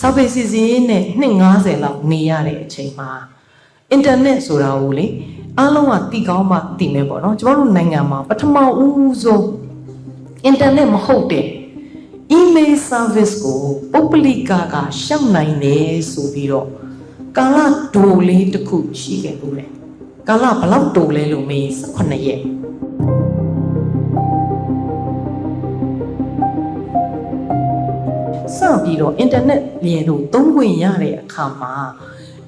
စာပေစီစီနဲ့နှစ်90လောက်နေရတဲ့အချိန်မှာအင်တာနက်ဆိုတာကိုလေအားလုံးကတီကောင်းမှတီမယ်ပေါ့နော်ကျမတို့နိုင်ငံမှာပထမဦးဆုံးအင်တာနက်မဟုတ်တဲ့ email service ကိုပုပ္ပလိကကရှောက်နိုင်တယ်ဆိုပြီးတော့ကာလဒိုလေးတစ်ခုရှိခဲ့ဘူးလေကာလဘယ်လောက်ဒိုလဲလို့မေး18ရက် ပြီးတော့အင်တာနက်ရေလို့သုံးခွင့်ရတဲ့အခါမှာ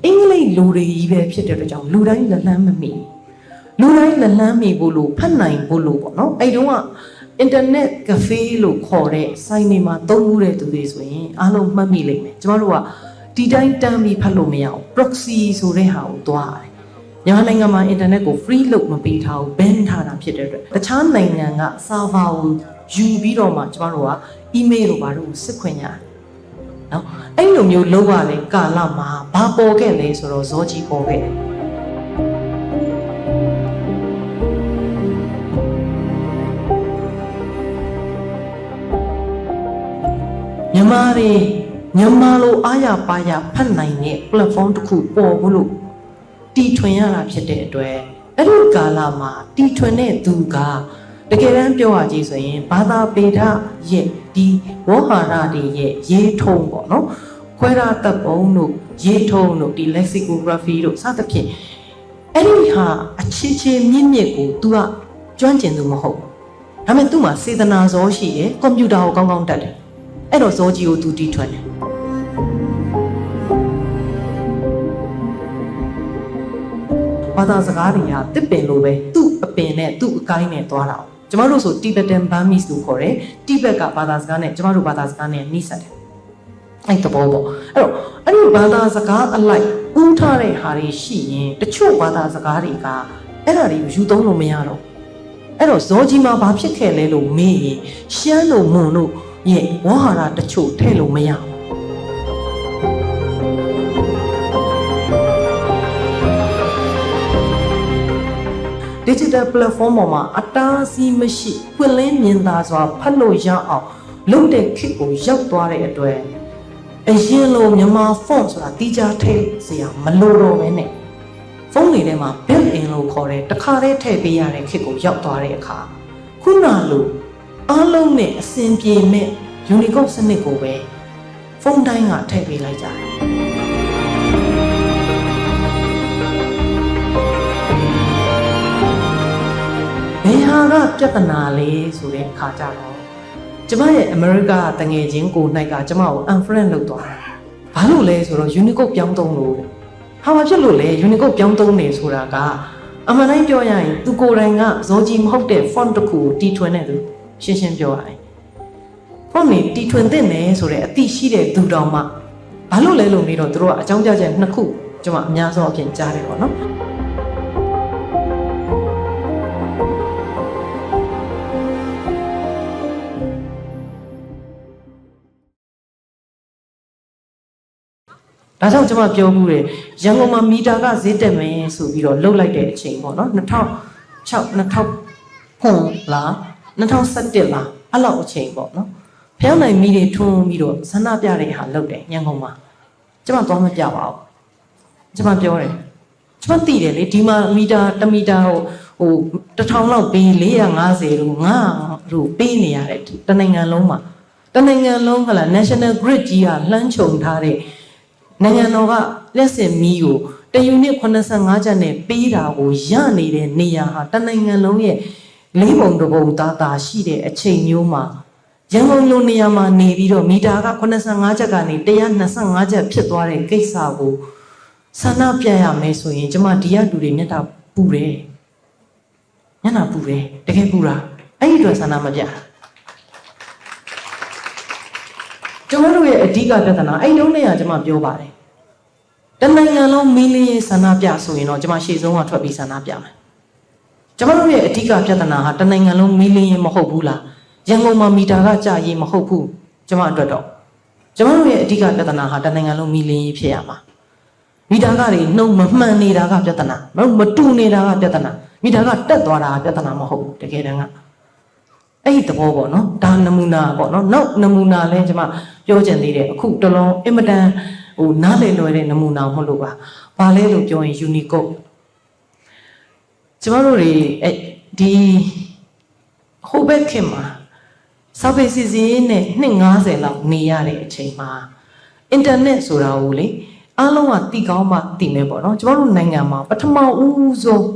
အင်္ဂလိပ်လူတွေကြီးပဲဖြစ်တဲ့အတွက်ကြောင့်လူတိုင်းလက်လန်းမမီလူတိုင်းလက်လန်းမီဖို့လို့ဖတ်နိုင်ဖို့လို့ပေါ့နော်အဲ့တုန်းကအင်တာနက်ကဖေးလို့ခေါ်တဲ့စိုင်းတွေမှာသုံးမှုတဲ့သူတွေဆိုရင်အားလုံးမှတ်မိလိမ့်မယ်ကျမတို့ကဒီတိုင်းတမ်းပြီးဖတ်လို့မရအောင် proxy ဆိုတဲ့ဟာကိုသွားရတယ်မြန်မာနိုင်ငံမှာအင်တာနက်ကို free လို့မပေးထားဘူး ban ထားတာဖြစ်တဲ့အတွက်တခြားနိုင်ငံက server ကိုယူပြီးတော့မှကျမတို့က email တို့ဘာလို့စစ်ခွင့်ရတယ် နော်အဲ့လိုမျိုးလောက်ရတဲ့ကာလမှာဘာပေါ်ခဲ့လဲဆိုတော့ဇောကြီးပေါ်ခဲ့တယ်မြန်မာတွေမြန်မာလိုအားရပါရဖတ်နိုင်တဲ့ platform တစ်ခုပေါ်ဘူးလို့တီထွင်ရတာဖြစ်တဲ့အတွက်အဲ့ဒီကာလမှာတီထွင်တဲ့သူကတကယ်တမ်းပြောရကြည့်ဆိုရင်ဘာသာပေဒရဲ့ ဒီဝေါဟာရတွေရဲ့ရေးထုံးပေါ့နော်ခွဲရတပ်ပုံတို့ရေးထုံးတို့ဒီ lexicography တို့စသဖြင့်အဲ့ဒီဟာအခြေချေမြင့်မြင့်ကို तू ကကျွမ်းကျင်သူမဟုတ်ဘူးဒါပေမဲ့သူ့မှာစေတနာဇောရှိတယ်ကွန်ပျူတာကိုကောင်းကောင်းတတ်တယ်အဲ့တော့ဇောကြီးကို तू တီထွင်တယ်ဘာသာစကားတွေကတစ်ပင်လိုပဲသူ့အပင်နဲ့သူ့အကိုင်းနဲ့သွားတာအောင် ကျမတို့ဆို Tibetan Burmese လို့ခေါ်တယ်တိဘက်ကဘာသာစကားနဲ့ကျမတို့ဘာသာစကားနဲ့နှိစက်တယ်အဲ့တဘောပေါ့အဲ့တော့အဲ့ဒီဘာသာစကားအလိုက်ဥထားတဲ့ဟာတွေရှိရင်တချို့ဘာသာစကားတွေကအဲ့ဒါတွေကိုယူသုံးလို့မရတော့အဲ့တော့ဇောကြီးမှာဘာဖြစ်ခဲ့လဲလို့မေးရင်ရှမ်းလို့မွန်လို့ရဲ့ဝဟာရတချို့ထည့်လို့မရဘူး digital platform ပေါ်မှာအတားအဆီးမရှိပွင့်လင်းမြင်သာစွာဖတ်လို့ရအောင်လုပ်တဲ့ခေတ်ကိုရောက်သွားတဲ့အတွက်အရင်လိုမြန်မာ font ဆိုတာတီးခြားထည့်စရာမလိုတော့ဘဲနဲ့ဖုန်းတွေထဲမှာ built in လို့ခေါ်တဲ့တခါတည်းထည့်ပေးရတဲ့ခေတ်ကိုရောက်သွားတဲ့အခါခုနလိုအားလုံးနဲ့အဆင်ပြေမဲ့ Unicode စနစ်ကိုပဲဖုန်းတိုင်းကထည့်ပေးလိုက်ကြတယ် ယ်ဟာကပြဿနာလဲဆိုတဲ့အခါကြတော့ကျမရဲ့ America တငယ်ချင်းကို၌ကကျမကို unfriend လုပ်သွားတာဘာလို့လဲဆိုတော့ Unicode ပြောင်းသုံးလို့တဲ့ဟာမဖြစ်လို့လဲ Unicode ပြောင်းသုံးနေဆိုတာကအမှန်တိုင်းပြောရရင်သူကိုယ်တိုင်ကဇောကြီးမဟုတ်တဲ့ font တစ်ခုကိုတီထွင်နေသူရှင်းရှင်းပြောရတယ်ဖုန်းနေတီထွင်တဲ့မယ်ဆိုတဲ့အသိရှိတဲ့သူတော်မှဘာလို့လဲလို့မေးတော့သူတို့ကအကြောင်းပြချက်နှစ်ခုကျွန်မအများဆုံးအပြင်ကြားတယ်ပေါ့နော် ဒါကြောင့်ကျွန်မပြောမှုတယ်ရန်ကုန်မှာမီတာကဈေးတက်မယ်ဆိုပြီးတော့လှုပ်လိုက်တဲ့အချိန်ပေါ့နော်2006 2000လား2017လားအဲ့လောက်အချိန်ပေါ့နော်ဖျောင်းနိုင်မီတွေထွန်းပြီးတော့ဆန္ဒပြတဲ့ဟာလုပ်တယ်ရန်ကုန်မှာကျွန်မသွားမပြပါဘူးကျွန်မပြောတယ်ကျွန်မသိတယ်လေဒီမှာမီတာ1မီတာဟိုဟို1000လောက်ပေး450လို့ငါတို့ပေးနေရတဲ့တနိုင်ငံလုံးမှာတနိုင်ငံလုံးဟလာ National Grid ကြီးကလှမ်းခြုံထားတဲ့ နိုင်ငံတော်ကလက်စင်မီးကိုတယူနစ်85ကျပ်နဲ့ပေးတာကိုရနေတဲ့နေရာဟာတနိုင်ငံလုံးရဲ့လေးပုံတစ်ပုံသားသားရှိတဲ့အချိန်မျိုးမှာရန်ကုန်လိုနေရာမှာနေပြီးတော့မီတာက85ကျပ်ကနေ125ကျပ်ဖြစ်သွားတဲ့ကိစ္စကိုဆန္ဒပြရမယ်ဆိုရင်ကျမဒီရတူတွေမျက်တာပူတယ်မျက်နှာပူတယ်တကယ်ပူတာအဲ့ဒီအတွက်ဆန္ဒမပြတာကျွန်တော်တို့ရဲ့အဓိကပြဿနာအဲ့တုန်းကကျွန်မပြောပါတယ် တနိုင်ငံလုံးမီလီယံဆန္ဒပြဆိုရင်တော့ကျွန်မရှေ့ဆုံးကထွက်ပြီးဆန္ဒပြမယ်ကျွန်တော်တို့ရဲ့အဓိကပြဿနာဟာတနိုင်ငံလုံးမီလီယံမဟုတ်ဘူးလားရန်ကုန်မှာမီတာကကြာရင်မဟုတ်ဘူးကျွန်မအတွက်တော့ကျွန်တော်တို့ရဲ့အဓိကပြဿနာဟာတနိုင်ငံလုံးမီလီယံဖြစ်ရမှာမီတာကတွေနှုံမမှန်နေတာကပြဿနာမဟုတ်မတူနေတာကပြဿနာမီတာကတက်သွားတာကပြဿနာမဟုတ်ဘူးတကယ်တမ်းကအဲ့ဒီသဘောပေါ့နော်ဒါနမူနာပေါ့နော်နောက်နမူနာလဲကျွန်မပြောချင်သေးတယ်အခုတလုံးအင်မတန် ဟိုနားလည်လွယ်တဲ့နမူနာမဟုတ်လို့ပါဘာလဲလို့ပြောရင် Unicode ကျွန်တော်တို့တွေအဲ့ဒီဟိုဘက်ခင်မှာစာပေစီစီနဲ့နှစ်90လောက်နေရတဲ့အချိန်မှာအင်တာနက်ဆိုတာကိုလေအားလုံးကတီကောင်းမှတည်မယ်ပေါ့နော်ကျွန်တော်တို့နိုင်ငံမှာပထမဦးဆုံး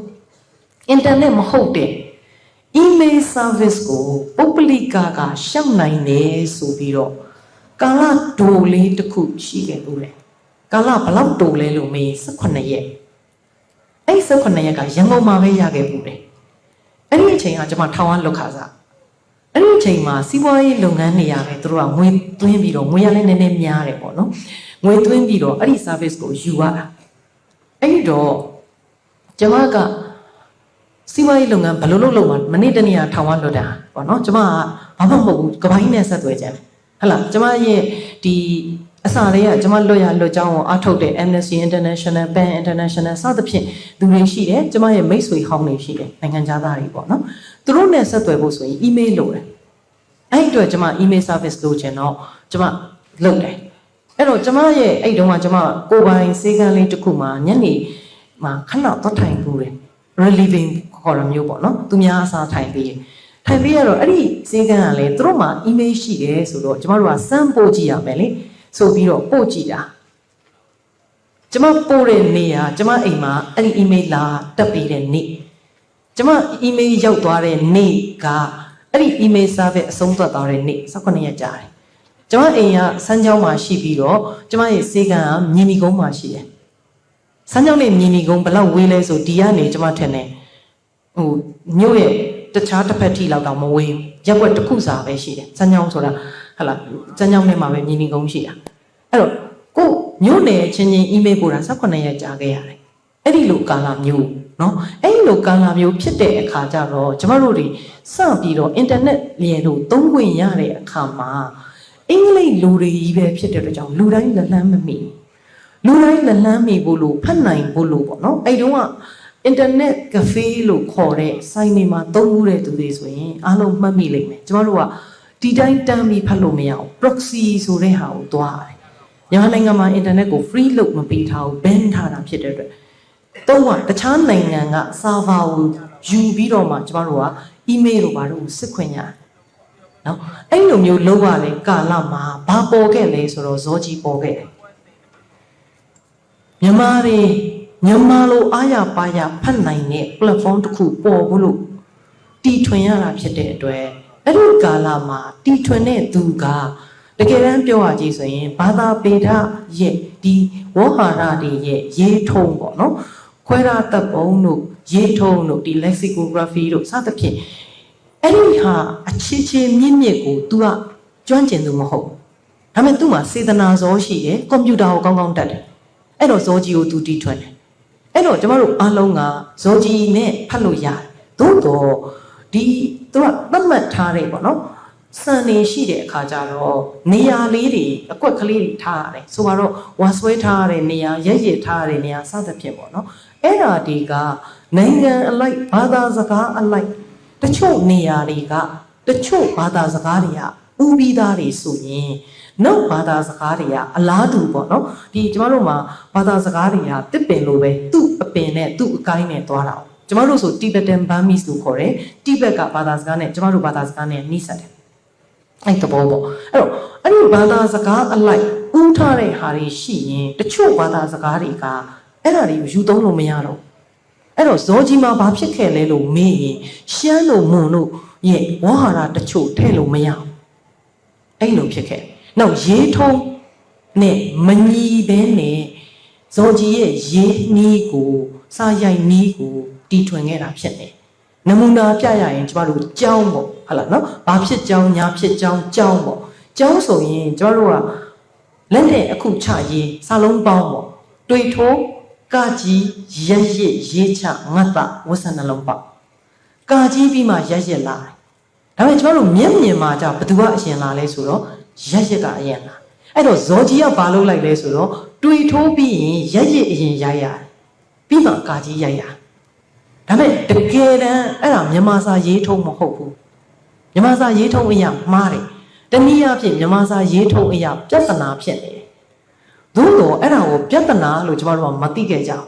အင်တာနက်မဟုတ်တဲ့ email service ကိုပုဂ္ဂလိကကရှောက်နိုင်တယ်ဆိုပြီးတော့ ကာလဒိုလေးတစ်ခုရှိခဲ့လို့လေကာလဘလောက်ဒိုလဲလို့မေး18ရက်အဲ့18ရက်ကရန်ကုန်မှာပဲရခဲ့ဘူးလေအဲ့ဒီအချိန်ကကျွန်မထောင်ဝလွတ်ခါစားအဲ့ဒီအချိန်မှာစီးပွားရေးလုပ်ငန်းတွေရပဲသူတို့ကငွေသွင်းပြီးတော့ငွေရလည်းနည်းနည်းများတယ်ပေါ့နော်ငွေသွင်းပြီးတော့အဲ့ဒီ service ကိုယူရတာအဲ့ဒီတော့ကျွန်မကစီးပွားရေးလုပ်ငန်းဘယ်လိုလုပ်လို့မနေ့တနေ့ကထောင်ဝလွတ်တာပေါ့နော်ကျမကဘာမှမဟုတ်ဘူးကပိုင်းနဲ့ဆက်သွယ်ကြတယ် ဟဟလားကျမရဲ့ဒီအစာတွေကကျမလွတ်ရလွတ်ကြောင်းကိုအားထုတ်တဲ့ Amnesty International Pan International စသဖြင့်သူတွေရှိတယ်ကျမရဲ့မိတ်ဆွေဟောင်းတွေရှိတယ်နိုင်ငံခြားသားတွေပေါ့နော်သူတို့နဲ့ဆက်သွယ်ဖို့ဆိုရင် email လိုတယ်အဲ့ဒီအတွက်ကျမ email service လုပ်ချင်တော့ကျမလုပ်တယ်အဲ့တော့ကျမရဲ့အဲ့တုန်းကကျမကိုယ်ပိုင်စေကန်းလေးတစ်ခုမှာညနေမှာခဏသွားထိုင်ကူတယ် relieving ခေါ်ရမျိုးပေါ့နော်သူများအစားထိုင်ပြီးရင် ထိုင်ပြီးရတော့အဲ့ဒီစေကန်းကလည်းသူတို့မှာ email ရှိတယ်ဆိုတော့ကျမတို့ကစမ်းပို့ကြည့်ရမယ်လေဆိုပြီးတော့ပို့ကြည့်တာကျမပို့တဲ့နေ့ဟာကျမအိမ်မှာအဲ့ဒီ email လာတက်ပြီးတဲ့နေ့ကျမ email ရောက်သွားတဲ့နေ့ကအဲ့ဒီ email service အဆုံးသတ်သွားတဲ့နေ့18ရက်ကြာတယ်ကျမအိမ်ကစမ်းကြောင်းမှာရှိပြီးတော့ကျမရဲ့စေကန်းကမြင်းမီကုန်းမှာရှိတယ်စမ်းကြောင်းနဲ့မြင်းမီကုန်းဘယ်လောက်ဝေးလဲဆိုဒီကနေကျမထင်တယ်ဟိုမြို့ရဲ့ တခြားတစ်ဖက်ထိလောက်တော့မဝေးဘူးရက်ွက်တစ်ခုစာပဲရှိတယ်စမ်းချောင်းဆိုတာဟလာစမ်းချောင်းထဲမှာပဲမြင်းနေကုန်းရှိတာအဲ့တော့ကိုမြို့နယ်ချင်းချင်းအီးမေးလ်ပို့တာ18ရက်ကြာခဲ့ရတယ်အဲ့ဒီလိုကာလမျိုးနော်အဲ့ဒီလိုကာလမျိုးဖြစ်တဲ့အခါကျတော့ကျမတို့တွေစပြီးတော့အင်တာနက်လျေလို့သုံးခွင့်ရတဲ့အခါမှာအင်္ဂလိပ်လူတွေကြီးပဲဖြစ်တဲ့အတွက်ကြောင့်လူတိုင်းလက်လန်းမမိလူတိုင်းလက်လန်းမိဖို့လို့ဖတ်နိုင်ဖို့လို့ပေါ့နော်အဲ့တုန်းက အင်တာနက်ကဖေးလို့ခေါ်တဲ့ဆိုင်တွေမှာသုံးမှုတဲ့သူတွေဆိုရင်အားလုံးမှတ်မိလိမ့်မယ်ကျမတို့ကဒီတိုင်းတမ်းပြီးဖတ်လို့မရအောင် proxy ဆိုတဲ့ဟာကိုသွားတယ်မြန်မာနိုင်ငံမှာအင်တာနက်ကို free လို့မပေးထားဘူး ban ထားတာဖြစ်တဲ့အတွက်တော့ကတခြားနိုင်ငံက server ကိုယူပြီးတော့မှကျမတို့က email တို့ဘာလို့စစ်ခွင့်ရတယ်နော်အဲ့လိုမျိုးလောက်ရတဲ့ကာလမှာဘာပေါ်ခဲ့လဲဆိုတော့ဇောကြီးပေါ်ခဲ့တယ်မြန်မာတွေ မြန်မာလိုအားရပါရဖတ်နိုင်တဲ့ platform တစ်ခုပေါ်ဖို့လို့တီထွင်ရတာဖြစ်တဲ့အတွက်အဲ့ဒီကာလမှာတီထွင်တဲ့သူကတကယ်တမ်းပြောရကြည့်ဆိုရင်ဘာသာပေဒရဲ့ဒီဝေါဟာရတွေရဲ့ရေးထုံးပေါ့နော်ခွဲရတပ်ပုံတို့ရေးထုံးတို့ဒီ lexicography တို့စသဖြင့်အဲ့ဒီဟာအချစ်ချင်းမြင့်မြင့်ကို तू ကကျွမ်းကျင်သူမဟုတ်ဒါပေမဲ့ तू မှာစေတနာဇောရှိတယ်ကွန်ပျူတာကိုကောင်းကောင်းတတ်တယ်အဲ့တော့ဇောကြီးကို तू တီထွင်တယ် အဲ့တော့ကျမတို့အားလုံးကဇောကြီးနဲ့ဖတ်လို့ရတယ်သို့တော့ဒီသူကသတ်မှတ်ထားတယ်ပေါ့နော်စံနေရှိတဲ့အခါကျတော့နေရာလေးတွေအကွက်ကလေးတွေထားရတယ်ဆိုတော့ဝါဆွဲထားရတဲ့နေရာရက်ရည်ထားရတဲ့နေရာစသဖြင့်ပေါ့နော်အဲ့ဓာဒီကနိုင်ငံအလိုက်ဘာသာစကားအလိုက်တချို့နေရာတွေကတချို့ဘာသာစကားတွေကဥပြီးသားတွေဆိုရင် နောက်ဘာသာစကားတွေကအလားတူပေါ့နော်ဒီကျမတို့မှာဘာသာစကားတွေကတစ်ပင်လိုပဲသူ့အပင်နဲ့သူ့အကိုင်းနဲ့သွားတာ။ကျမတို့ဆို Tibetan Burmese လို့ခေါ်တယ်။ Tibet ကဘာသာစကားနဲ့ကျမတို့ဘာသာစကားနဲ့နှိစက်တယ်။အဲ့တဘောပေါ့။အဲ့တော့အဲ့ဒီဘာသာစကားအလိုက်ဥထားတဲ့ဟာတွေရှိရင်တချို့ဘာသာစကားတွေကအဲ့ဒါတွေကိုယူသုံးလို့မရတော့ဘူး။အဲ့တော့ဇောကြီးမှာဘာဖြစ်ခဲ့လဲလို့မေးရင်ရှမ်းလို့မွန်လို့ရဲ့ဝါဟာရတချို့ထည့်လို့မရဘူး။အဲ့လိုဖြစ်ခဲ့။ နောက်ရေးထုံးနဲ့မညီဘဲနဲ့ဇောကြီးရဲ့ရေးနီးကိုစာရိုက်နီးကိုတီထွင်ခဲ့တာဖြစ်တယ်။နမူနာပြရရင်ကျမတို့ကြောင်းပေါ့ဟုတ်လားနော်။ဘာဖြစ်ကြောင်းညာဖြစ်ကြောင်းကြောင်းပေါ့။ကြောင်းဆိုရင်ကျမတို့ကလက်နဲ့အခုချရေးစာလုံးပေါင်းပေါ့။တွေထိုးကကြီးရက်ရစ်ရေးချငတ်တာဝဆနှလုံးပေါ့။ကာကြီးပြီးမှရက်ရစ်လာတယ်။ဒါပေမဲ့ကျမတို့မျက်မြင်မှာじゃဘသူကအရင်လာလဲဆိုတော့ ရက်ရစ်ကအရင်လာ။အဲ့တော့ဇော်ကြီးကဘာလုပ်လိုက်လဲဆိုတော့တွေထိုးပြီးရင်ရက်ရစ်အရင်ရိုက်ရတယ်။ပြီးမှကာကြီးရိုက်ရတယ်။ဒါပေမဲ့တကယ်တမ်းအဲ့ဒါမြန်မာစာရေးထုံးမဟုတ်ဘူးမြန်မာစာရေးထုံးအရာမှားတယ်တနည်းအားဖြင့်မြန်မာစာရေးထုံးအရာပြဿနာဖြစ်နေတယ်သို့တော့အဲ့ဒါကိုပြဿနာလို့ကျမတို့ကမသိခဲ့ကြဘူး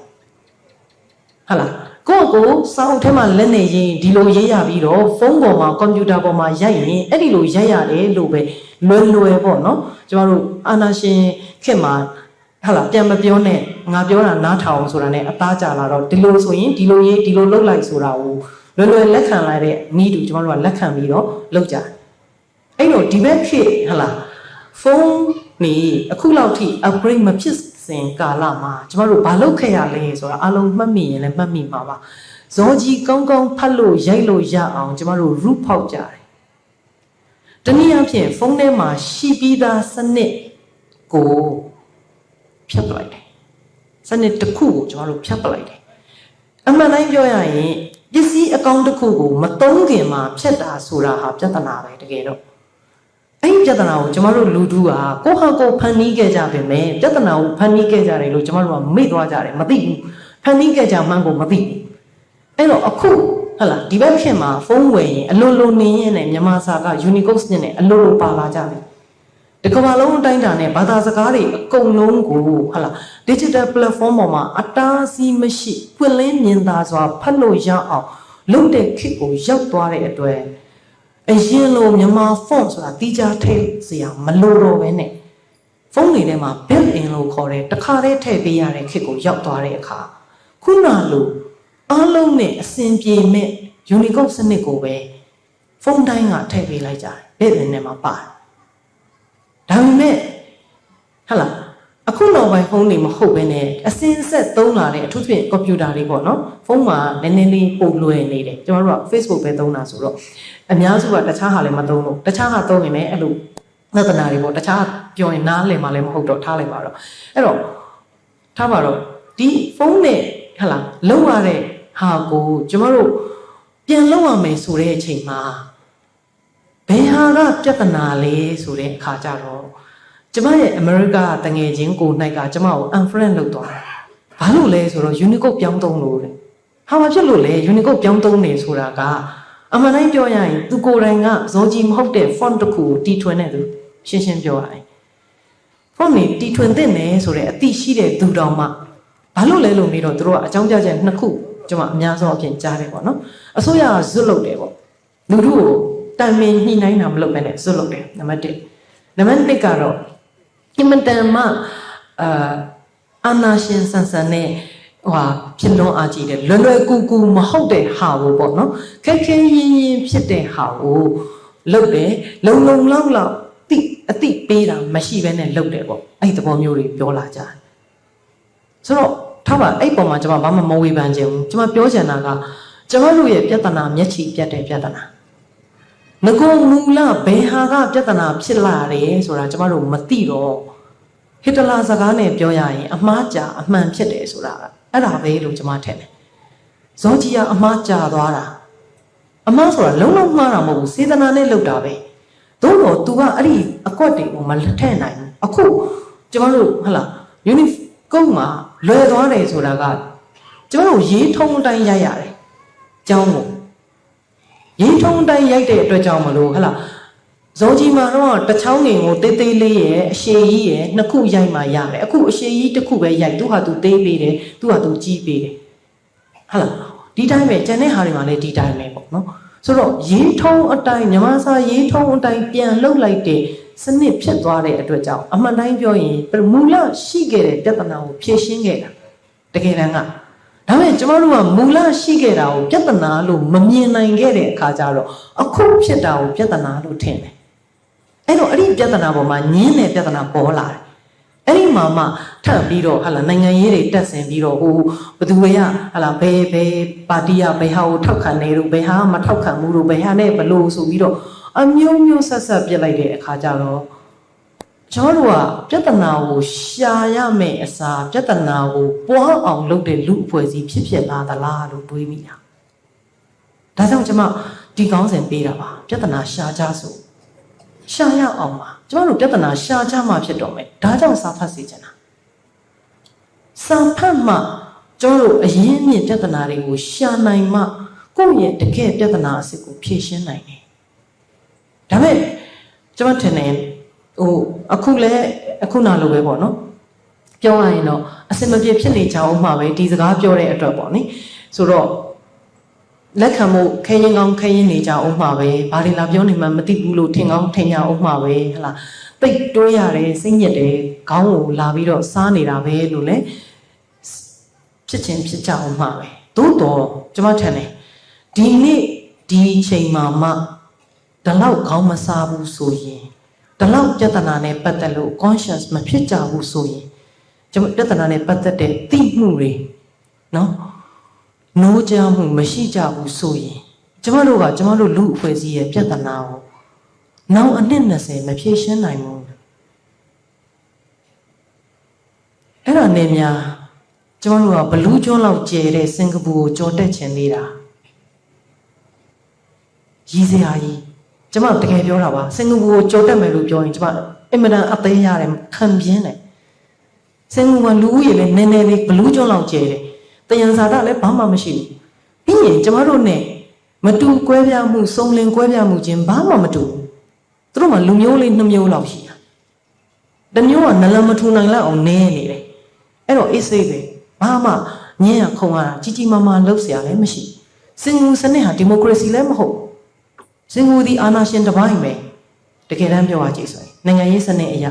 ဟုတ်လား ကိုယ့်ကိုစောင်းထဲမှာလက်နေရင်ဒီလိုရေးရပြီးတော့ဖုန်းပေါ်မှာကွန်ပျူတာပေါ်မှာရိုက်ရင်အဲ့ဒီလိုရိုက်ရတယ်လို့ပဲလွယ်လွယ်ပေါ့နော်ကျမတို့အာနာရှင်ခေတ်မှာဟာလာပြန်မပြောနဲ့ငါပြောတာနားထောင်ဆိုတာနဲ့အသားကြလာတော့ဒီလိုဆိုရင်ဒီလိုရေးဒီလိုလုပ်လိုက်ဆိုတာကိုလွယ်လွယ်လက်ခံလိုက်တဲ့ဤတူကျမတို့ကလက်ခံပြီးတော့လုပ်ကြတယ်အဲ့တော့ဒီဘက်ခေတ်ဟာလာဖုန်းနေအခုလောက်ထိ upgrade မဖြစ် စဉ်ကာလမှာကျမတို့ဘာလုပ်ခဲ့ရလဲဆိုတာအလုံးမှတ်မိရင်လည်းမှတ်မိမှာပါဇောကြီးကောင်းကောင်းဖတ်လို့ရိုက်လို့ရအောင်ကျမတို့ root ဖောက်ကြတယ်တနည်းအားဖြင့်ဖုန်းထဲမှာရှိပြီးသားစနစ်ကိုဖြတ်ပလိုက်တယ်စနစ်တစ်ခုကိုကျမတို့ဖြတ်ပလိုက်တယ်အမှန်တိုင်းပြောရရင်ပစ္စည်းအကောင့်တစ်ခုကိုမသုံးခင်မှာဖြတ်တာဆိုတာဟာပြဿနာပဲတကယ်တော့အဲ့ဒီ ပြဿနာကိုကျမတို့လူထုကကိုဟာကိုဖန်တီးခဲ့ကြပါမယ်ပြဿနာကိုဖန်တီးခဲ့ကြတယ်လို့ကျမတို့ကမေ့သွားကြတယ်မသိဘူးဖန်တီးခဲ့ကြမှန်းကိုမသိဘူးအဲ့တော့အခုဟလာဒီဘက်ခင်မှာဖုန်းဝယ်ရင်အလိုလိုနေရင်နဲ့မြန်မာစာက Unicode နဲ့အလိုလိုပါလာကြတယ်ဒီကမ္ဘာလုံးအတိုင်းအတာနဲ့ဘာသာစကားတွေအကုန်လုံးကိုဟလာ digital platform ပေါ်မှာအတားအဆီးမရှိပွင့်လင်းမြင်သာစွာဖတ်လို့ရအောင်လုပ်တဲ့ခေတ်ကိုရောက်သွားတဲ့အတွက် အရင်လိုမြန်မာဖုန်းဆိုတာတီးခြားထည့်စရာမလိုတော့ဘဲနဲ့ဖုန်းတွေထဲမှာ built in လို့ခေါ်တဲ့တခါတည်းထည့်ပေးရတဲ့ခေတ်ကိုရောက်သွားတဲ့အခါခုနလိုအားလုံးနဲ့အဆင်ပြေမဲ့ Unicode စနစ်ကိုပဲဖုန်းတိုင်းကထည့်ပေးလိုက်ကြတယ် built in နဲ့မှာပါတယ်ဒါပေမဲ့ဟဟလား အခုနောက်ပိုင်းဖုန်းတွေမဟုတ်ဘဲနဲ့အစင်းဆက်သုံးလာတဲ့အထူးသဖြင့်ကွန်ပျူတာတွေပေါ့နော်ဖုန်းမှာနည်းနည်းလေးပုံလွယ်နေတယ်ကျွန်တော်တို့က Facebook ပဲသုံးတာဆိုတော့အများစုကတခြားဟာလည်းမသုံးလို့တခြားဟာသုံးရင်လည်းအဲ့လိုသဒနာတွေပေါ့တခြားပြောရင်နားလည်မှလည်းမဟုတ်တော့ထားလိုက်ပါတော့အဲ့တော့ထားပါတော့ဒီဖုန်းနဲ့ဟလာလုံးရတဲ့ဟာကိုကျွန်တော်တို့ပြန်လုံးရမယ်ဆိုတဲ့အချိန်မှာဘယ်ဟာကပြဿနာလဲဆိုတဲ့အခါကျတော့ ကျမရဲ့အမေရိကတငယ်ချင်းကို၌ကကျမကို unfriend လုပ်သွားတယ်။ဘာလို့လဲဆိုတော့ Unicode ပြောင်းသုံးလို့တဲ့။ဟာမဖြစ်လို့လဲ Unicode ပြောင်းသုံးနေဆိုတာကအမှန်တိုင်းပြောရရင်သူကိုယ်တိုင်ကဇောကြီးမဟုတ်တဲ့ font တစ်ခုကိုတီထွင်တဲ့သူရှင်းရှင်းပြောရရင် font နေတီထွင်တဲ့မယ်ဆိုတဲ့အသိရှိတဲ့သူတော်မှဘာလို့လဲလို့မေးတော့သူတို့ကအကြောင်းပြချက်နှစ်ခုကျွန်မအများဆုံးအဖြစ်ကြားတယ်ပေါ့နော်။အစိုးရကဇွတ်လုပ်တယ်ပေါ့။လူတို့ကိုတန်မင်ညှိနှိုင်းတာမလုပ်ဘဲနဲ့ဇွတ်လုပ်တယ်နံပါတ်1နံပါတ်2ကတော့ အင်မတန်မှအာအာနာရှင်ဆန်ဆန်နဲ့ဟွာဖြစ်လွန်အားကြီးတယ်လွယ်လွယ်ကူကူမဟုတ်တဲ့ဟာကိုပေါ့နော်ခက်ခဲရင်းရင်းဖြစ်တဲ့ဟာကိုလုပ်တယ်လုံလုံလောက်လောက်တိအတိပေးတာမရှိဘဲနဲ့လုပ်တယ်ပေါ့အဲ့ဒီသဘောမျိုးတွေပြောလာကြတယ်ဆိုတော့ထားပါအဲ့ပုံမှာကျွန်မဘာမှမဝေဖန်ခြင်းဘူးကျွန်မပြောချင်တာကကျွန်မတို့ရဲ့ပြဿနာမျက်ခြေပြတ်တဲ့ပြဿနာ ငကုံမူလဘယ်ဟာကပြဿနာဖြစ်လာတယ်ဆိုတာကျမတို့မသိတော့ဟစ်တလာစကားနဲ့ပြောရရင် အမှားကြာအမှန်ဖြစ်တယ်ဆိုတာအဲ့ဒါပဲလို့ကျမထင်တယ်ဇောကြီးကအမှားကြာသွားတာအမှားဆိုတာလုံးလုံးမှားတာမဟုတ်ဘူးစေတနာနဲ့လုပ်တာပဲသို့တော့ तू ကအဲ့ဒီအကွက်တွေကိုမထည့်နိုင်ဘူးအခုကျမတို့ဟလာ unit ကုန်းမှာလွယ်သွားတယ်ဆိုတာကကျမတို့ရေးထုံးတိုင်းရိုက်ရတယ်ကျောင်းကို ရင်ထုံးတိုင်းရိုက်တဲ့အတွက်ကြောင့်မလို့ဟလာဇောကြီးမှာတော့တချောင်းငင်ကိုတေးသေးလေးရဲ့အရှည်ကြီးရဲ့နှစ်ခုရိုက်မှရတယ်အခုအရှည်ကြီးတစ်ခုပဲရိုက်သူဟာသူသေးပေးတယ်သူဟာသူကြီးပေးတယ်ဟလာဒီတိုင်းပဲကျန်တဲ့ဟာတွေမှာလည်းဒီတိုင်းပဲပေါ့နော်ဆိုတော့ရေးထုံးအတိုင်းမြမစာရေးထုံးအတိုင်းပြန်လှုပ်လိုက်တဲ့စနစ်ဖြစ်သွားတဲ့အတွက်ကြောင့်အမှန်တိုင်းပြောရင်မူလရှိခဲ့တဲ့ပြဿနာကိုဖြေရှင်းခဲ့တာတကယ်တမ်းက ဒါပေမဲ့ကျမတို့ကမူလရှိခဲ့တာကိုပြဿနာလို့မမြင်နိုင်ခဲ့တဲ့အခါကျတော့အခုဖြစ်တာကိုပြဿနာလို့ထင်တယ်အဲ့တော့အဲ့ဒီပြဿနာပေါ်မှာညင်းတဲ့ပြဿနာပေါ်လာတယ်အဲ့ဒီမှာမှထပ်ပြီးတော့ဟာလာနိုင်ငံရေးတွေတက်ဆင်ပြီးတော့ဟိုဘသူတွေကဟာလာဘယ်ဘယ်ပါတီကဘယ်ဟာကိုထောက်ခံနေလို့ဘယ်ဟာမထောက်ခံဘူးလို့ဘယ်ဟာနဲ့ဘလို့ဆိုပြီးတော့အမျိုးမျိုးဆက်ဆက်ပြစ်လိုက်တဲ့အခါကျတော့ ကျွန်တော်တို့ကပြဿနာကိုရှာရမယ့်အစားပြဿနာကိုပွားအောင်လုပ်တဲ့လူအဖွဲ့အစည်းဖြစ်ဖြစ်လာသလားလို့တွေးမိတာဒါကြောင့်ကျွန်မဒီကောင်းစဉ်ပေးတာပါပြဿနာရှာကြဆိုရှာရအောင်ပါကျွန်တော်တို့ပြဿနာရှာကြမှဖြစ်တော့မယ်ဒါကြောင့်စာဖတ်စီချင်တာစာဖတ်မှကျွန်တော်တို့အရင်းအမြစ်ပြဿနာတွေကိုရှာနိုင်မှကိုယ့်ရဲ့တကယ်ပြဿနာအစစ်ကိုဖြေရှင်းနိုင်တယ်ဒါပေမဲ့ကျွန်မထင်တယ် ဟိုအခုလဲအခုနာလိုပဲပေါ့နော်ပြောရရင်တော့အစင်မပြေဖြစ်နေကြအောင်မှာပဲဒီစကားပြောတဲ့အတွက်ပေါ့နိဆိုတော့လက်ခံမှုခဲရင်ကောင်းခဲရင်နေကြအောင်မှာပဲဘာတွေလာပြောနေမှမသိဘူးလို့ထင်ကောင်းထင်ရအောင်မှာပဲဟလာပိတ်တွဲရတယ်စိတ်ညစ်တယ်ခေါင်းကိုလာပြီးတော့စားနေတာပဲလို့လဲဖြစ်ချင်းဖြစ်ကြအောင်မှာပဲသို့တော့ကျွန်မထင်တယ်ဒီနေ့ဒီချိန်မှာမှဒီလောက်ခေါင်းမစားဘူးဆိုရင် ဒီလောက်ပြဿနာနဲ့ပတ်သက်လို့ conscious မဖြစ်ကြဘူးဆိုရင်ကျွန်မပြဿနာနဲ့ပတ်သက်တဲ့သိမှုတွေနော်နိုးကြမှုမရှိကြဘူးဆိုရင်ကျမတို့ကကျမတို့လူအဖွဲ့အစည်းရဲ့ပြဿနာကိုနောက်အနှစ်20မဖြေရှင်းနိုင်ဘူးအဲ့ဒါနဲ့များကျမတို့ကဘလူးကျွန်းလောက်ကျဲတဲ့စင်ကာပူကိုကြော်တက်ချင်နေတာရည်စရာကြီး ကျမတကယ်ပြောတာပါစင်ကာပူကိုကြော်တက်မယ်လို့ပြောရင်ကျမအင်မတန်အသေးရတယ်ခံပြင်းတယ်စင်ကာပူကလူဦးရေလည်းနည်းနည်းလေးဘလူးကျွန်းလောက်ကျဲတယ်တယံဇာတလည်းဘာမှမရှိဘူးပြီးရင်ကျမတို့ ਨੇ မတူကွဲပြားမှုစုံလင်ကွဲပြားမှုချင်းဘာမှမတူဘူးသူတို့မှလူမျိုးလေးနှစ်မျိုးလောက်ရှိတာတစ်မျိုးကနလမထူနိုင်လောက်အောင်နည်းနေတယ်အဲ့တော့အေးစိတ်ပဲဘာမှညံ့ရခုံရတာကြီးကြီးမားမားလှုပ်เสียလည်းမရှိစင်ကူစနစ်ဟာဒီမိုကရေစီလည်းမဟုတ် စင်ကူဒီအာဏာရှင်တစ်ပိုင်းပဲတကယ်တမ်းပြောရကြည့်ဆိုရင်နိုင်ငံရေးစနစ်အရာ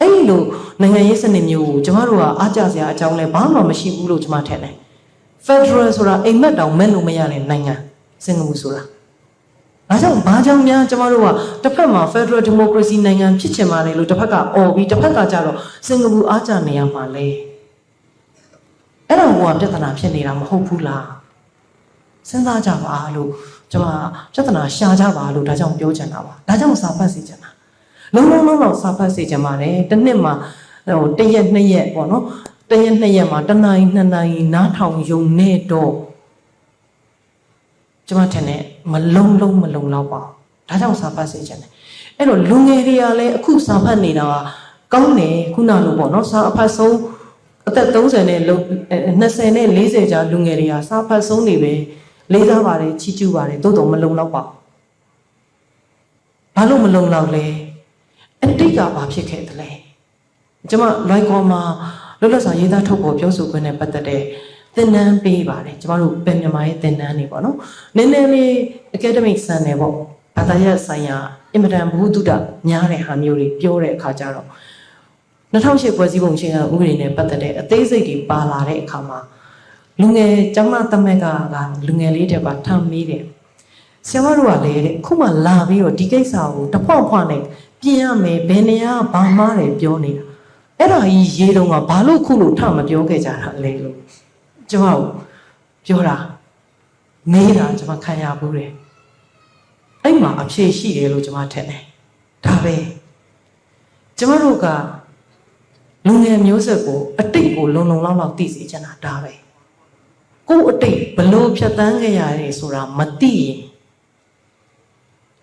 အဲ့ဒီလိုနိုင်ငံရေးစနစ်မျိုးကိုကျမတို့ကအားကြစရာအကြောင်းလဲဘာမှမရှိဘူးလို့ကျမထင်တယ် Federal ဆိုတာအိမ်မက်တောင်မဲ့လို့မရတဲ့နိုင်ငံစင်ကာပူဆိုတာ။ဒါကြောင့်ဘာကြောင့်များကျမတို့ကတစ်ဖက်မှာ Federal Democracy နိုင်ငံဖြစ်ချင်ပါတယ်လို့တစ်ဖက်ကអော်ပြီးတစ်ဖက်ကကြတော့စင်ကာပူအားကြနေရမှာလေ။အဲ့တော့ဟိုကပြဿနာဖြစ်နေတာမဟုတ်ဘူးလား။ စဉ်းစားကြပါလို့ကျမပြဿနာရှာကြပါလို့ဒါကြောင့်ပြောချင်တာပါ။ဒါကြောင့်စာဖတ်စီချင်တာ။လုံးလုံးလုံးတော့စာဖတ်စီချင်ပါတယ်။တစ်နှစ်မှာဟိုတစ်ရက်နှစ်ရက်ပေါ့နော်။တစ်ရက်နှစ်ရက်မှာတစ်နာရီနှစ်နာရီနားထောင်ယုံနေတော့ကျမထင်တယ်မလုံးလုံးမလုံးတော့ပါဘူးဒါကြောင့်စာဖတ်စေချင်တယ်အဲ့တော့လူငယ်တွေကလည်းအခုစာဖတ်နေတာကကောင်းတယ်ခုနလိုပေါ့နော်စာအဖတ်ဆုံးအသက်30နဲ့20နဲ့40ကြာလူငယ်တွေကစာဖတ်ဆုံးနေပဲ လေးစားပါတယ်ချီးကျူးပါတယ်တိုးတော့မလုံတော့ပါဘာလို့မလုံတော့လဲအတိတ်ကဘာဖြစ်ခဲ့သလဲကျမလွိုက်ကောမှာလွတ်လပ်စွာရေးသားထုတ်ဖို့ပြောဆိုခွင့်နဲ့ပတ်သက်တဲ့သင်တန်းပေးပါတယ်ကျမတို့ပင်မြန်မာရဲ့သင်တန်းတွေပေါ့နော်နည်းနည်းလေး academic ဆန်တယ်ပေါ့ဘာသာရပ်ဆိုင်ရာအင်မတန်ဘုဟုတုတများတဲ့ဟာမျိုးတွေပြောတဲ့အခါကျတော့2008ပွဲစည်းပုံချင်းကဥပဒေနဲ့ပတ်သက်တဲ့အသေးစိတ်တွေပါလာတဲ့အခါမှာ လူငယ်ကျောင်းသားသမက်ကကလူငယ်လေးတွေကထမ်းမေးတယ်ဆရာမတို့ကလည်းတဲ့ခုမှလာပြီးတော့ဒီကိစ္စကိုတဖွာဖွာနဲ့ပြင်ရမယ်ဘယ်နေရာကဘာမှတယ်ပြောနေတာအဲ့ဒါကြီးရေးတော့ကဘာလို့ခုလို့ထမပြောခဲ့ကြတာလဲလို့ကျမကိုပြောတာမေးတာကျမခံရဘူးတယ်အဲ့မှာအဖြေရှိတယ်လို့ကျမထင်တယ်ဒါပဲကျမတို့ကလူငယ်မျိုးဆက်ကိုအတိတ်ကိုလုံလုံလောက်လောက်သိစေချင်တာဒါပဲ ကိုယ်အတိတ်ဘလို့ဖြတ်တန်းခဲ့ရတယ်ဆိုတာမသိရင်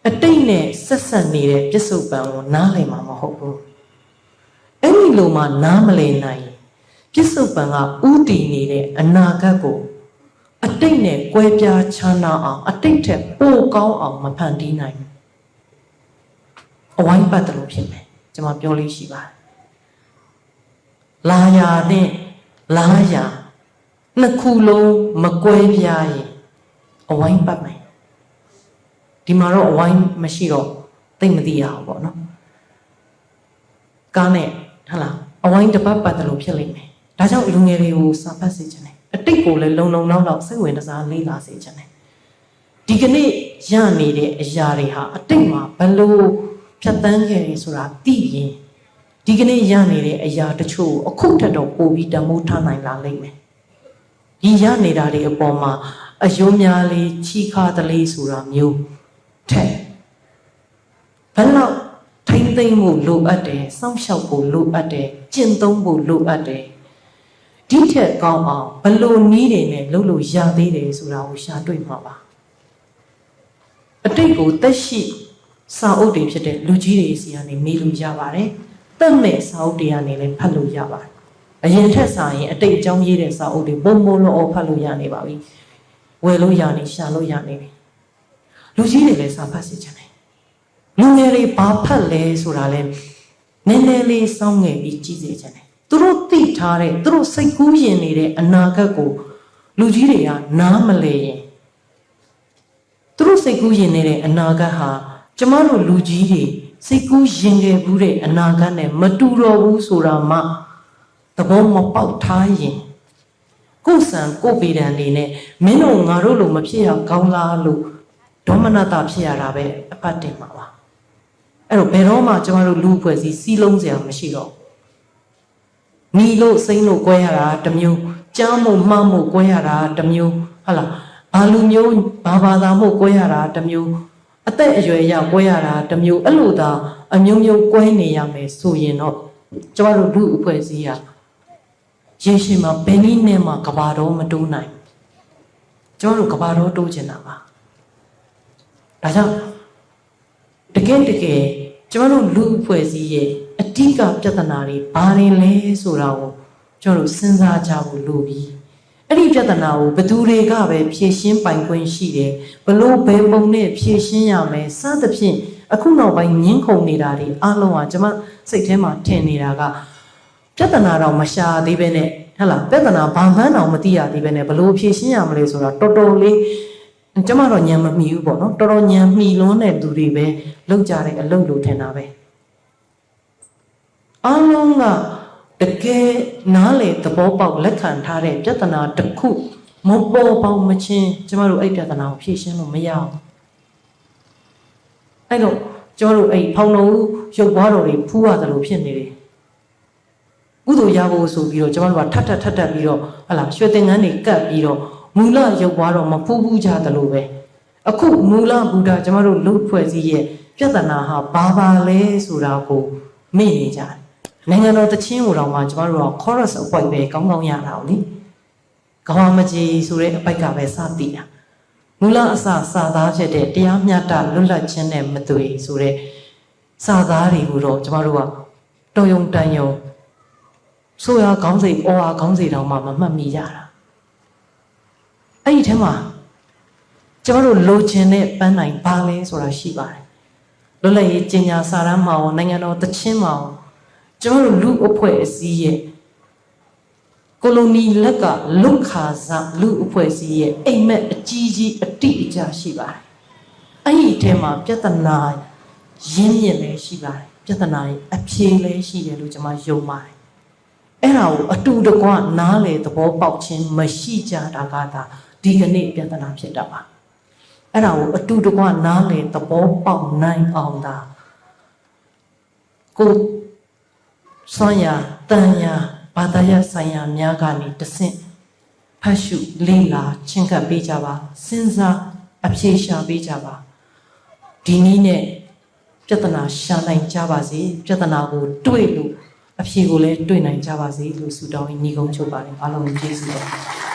အတိတ်နဲ့ဆက်ဆက်နေတဲ့ပြစ္ဆုတ်ပံကိုနားလည်မှာမဟုတ်ဘူးအဲ့ဒီလိုမှနားမလည်နိုင်ပြစ္ဆုတ်ပံကဥတည်နေတဲ့အနာဂတ်ကိုအတိတ်နဲ့ကွဲပြားခြားနာအောင်အတိတ်ထက်ပိုကောင်းအောင်မဖန်တီးနိုင်ဘူးအဝိုင်းပတ်တယ်လို့ဖြစ်မယ်ကျွန်မပြောလို့ရှိပါတယ်လာယာနဲ့လာယာ နှစ်ခုလုံးမကွဲပြားရင်အဝိုင်းပတ်မယ်ဒီမှာတော့အဝိုင်းမရှိတော့သိမသိရအောင်ပေါ့နော်ကားနဲ့ဟလာအဝိုင်းတစ်ပတ်ပတ်တယ်လို့ဖြစ်လိမ့်မယ်ဒါကြောင့်လူငယ်တွေကိုစာဖတ်စေချင်တယ်အတိတ်ကိုလည်းလုံလုံလောက်လောက်စိတ်ဝင်စားလေးလာစေချင်တယ်ဒီကနေ့ရနေတဲ့အရာတွေဟာအတိတ်မှာဘလို့ဖြတ်တန်းခဲ့တယ်ဆိုတာသိရင်ဒီကနေ့ရနေတဲ့အရာတချို့ကိုအခုထက်တော့ပိုပြီးတမိုးထားနိုင်လာလိမ့်မယ် ဒီရနေတာတွေအပေါ်မှာအယုံများလေးချီခါတလေးဆိုတာမျိုးထက်ဘယ်လောက်ထိမ့်သိမ့်မှုလိုအပ်တယ်စောင့်ရှောက်ဖို့လိုအပ်တယ်ကျင့်သုံးဖို့လိုအပ်တယ်ဒီထက်ကောင်းအောင်ဘလို့နီးတယ်နဲ့လှုပ်လို့ရသေးတယ်ဆိုတာကိုရှာတွေ့မှာပါအတိတ်ကိုတက်ရှိစာအုပ်တွေဖြစ်တဲ့လူကြီးတွေစီကနေမေးလို့ရပါတယ်တက်မဲ့စာအုပ်တွေကနေလည်းဖတ်လို့ရပါတယ် အရင်ထက်စာရင်အတိတ်အကြောင်းရေးတဲ့စာအုပ်တွေပုံပုံလောဖတ်လို့ရနေပါပြီဝယ်လို့ရနေရှာလို့ရနေပြီလူကြီးတွေလည်းစာဖတ်စီချင်တယ်လူငယ်တွေဘာဖတ်လဲဆိုတာလဲနည်းနည်းလေးစောင့်ငယ်ပြီးကြည့်စေချင်တယ်သူတို့သိထားတဲ့သူတို့စိတ်ကူးရင်နေတဲ့အနာဂတ်ကိုလူကြီးတွေကနားမလဲရင်သူတို့စိတ်ကူးရင်နေတဲ့အနာဂတ်ဟာကျမတို့လူကြီးတွေစိတ်ကူးရင်ခဲ့ဘူးတဲ့အနာဂတ်နဲ့မတူတော့ဘူးဆိုတာမှ သဘောမပေါက်ထားရင်ကိုယ်ဆံကိုယ်ပေတံနေနဲ့မင်းတို့ငါတို့လိုမဖြစ်ရကောင်းလားလို့ဒေါမနတာဖြစ်ရတာပဲအပတ်တင်မှာပါအဲ့တော့ဘယ်တော့မှကျမတို့လူအဖွဲ့အစည်းစီးလုံးစရာမရှိတော့ဘူးနီလို့စိမ့်လို့꿰ရတာတစ်မျိုးကြားမို့မှတ်မို့꿰ရတာတစ်မျိုးဟုတ်လားဘာလူမျိုးဘာဘာသာမို့꿰ရတာတစ်မျိုးအသက်အရွယ်ရ꿰ရတာတစ်မျိုးအဲ့လိုသာအမျိုးမျိုး꿰နေရမယ်ဆိုရင်တော့ကျမတို့လူအဖွဲ့အစည်းဟာ ရေရှည်မှာဘယ်နည်းနဲ့မှကဘာတော်မတိုးနိုင်ကျမတို့ကဘာတော်တိုးချင်တာပါဒါကြောင့်တကယ်တကယ်ကျမတို့လူအဖွဲ့အစည်းရဲ့အတိကပြဿနာတွေဘာတွေလဲဆိုတာကိုကျမတို့စဉ်းစားကြဖို့လိုပြီအဲ့ဒီပြဿနာကိုဘယ်သူတွေကပဲဖြေရှင်းပိုင်ခွင့်ရှိတယ်ဘလို့ဘယ်ပုံနဲ့ဖြေရှင်းရမယ်စသဖြင့်အခုနောက်ပိုင်းညှင်းခုန်နေတာတွေအလုံးကကျမစိတ်ထဲမှာထင်နေတာက ပြဿနာတော့မရှာသေးပဲနဲ့ဟဟလားပြဿနာဘာမှန်းတော့မသိရသေးပဲနဲ့ဘလို့ဖြေရှင်းရမလဲဆိုတော့တော်တော်လေးကျမတော့ညံမမီဘူးပေါ့နော်တော်တော်ညံမီလွန်းတဲ့သူတွေပဲလောက်ကြတဲ့အလုပ်လို့ထင်တာပဲအားလုံးကတကယ်နားလေသဘောပေါက်လက်ခံထားတဲ့ပြဿနာတစ်ခုမပေါ်ပေါက်မချင်းကျမတို့အဲ့ပြဿနာကိုဖြေရှင်းလို့မရအောင်အဲ့တော့ကျမတို့အဲ့ဖောင်တော်ဦးရုပ်ဘွားတော်တွေဖူးရတယ်လို့ဖြစ်နေတယ် ကုသိုလ်ရဖို့ဆိုပြီးတော့ကျွန်တော်တို့ကထပ်ထပ်ထပ်ထပ်ပြီးတော့ဟလာရွှေသင်္ကန်းတွေကတ်ပြီးတော့မူလရုပ်သွားတော့မဖူးဘူးကြတယ်လို့ပဲအခုမူလဘုရားကျွန်တော်တို့လုတ်ဖွဲ့စည်းရဲ့ပြဿနာဟာဘာပါလဲဆိုတာကိုမေ့နေကြတယ်နိုင်ငံတော်တချင်းကိုတော့မှကျွန်တော်တို့က chorus အပိုက်ပဲကောင်းကောင်းရတာ ው လေကဘာမကြီးဆိုတဲ့အပိုက်ကပဲစတည်တာမူလအစစာသားဖြစ်တဲ့တရားမျှတလွတ်လပ်ခြင်းနဲ့မသွေဆိုတဲ့စာသားတွေကိုတော့ကျွန်တော်တို့ကတော်ယုံတန်ယုံ ဆိုရခေါင်းစိတ်ဩဟာခေါင်းစိတ်တောင်မှမမှတ်မိရတာအဲ့ဒီထဲမှာကျမတို့လိုချင်တဲ့ပန်းနိုင်ပါလဲဆိုတာရှိပါတယ်လွတ်လပ်ရေးကျင်ညာစာရမ်းမှာရောနိုင်ငံတော်တချင်းမှာရောကျမတို့လူအဖွဲ့အစည်းရဲ့ကိုလိုနီလက်ကလုခါစားလူအဖွဲ့အစည်းရဲ့အိမ်မက်အကြီးကြီးအတိအကျရှိပါတယ်အဲ့ဒီထဲမှာပြဿနာရင်းမြစ်လည်းရှိပါတယ်ပြဿနာရဲ့အဖြေလည်းရှိတယ်လို့ကျွန်မယုံပါတယ် အဲ့ဒါကိုအတူတကွနားလေသဘောပေါက်ခြင်းမရှိကြတာကသာဒီကနေ့ပြဿနာဖြစ်တာပါအဲ့ဒါကိုအတူတကွနားလေသဘောပေါက်နိုင်အောင်သာကိုဆွမ်းရတန်ရဘာသာရဆိုင်ရာများကနေတဆင့်ဖတ်ရှုလေ့လာချင်းကပ်ပေးကြပါစဉ်းစားအဖြေရှာပေးကြပါဒီနည်းနဲ့ပြဿနာရှာနိုင်ကြပါစေပြဿနာကိုတွေ့လို့ အဖြေကိုလည်းတွေ့နိုင်ကြပါစေလို့ဆုတောင်းညီကုန်းချုပ်ပါတယ်အားလုံးကိုကျေးဇူးပါ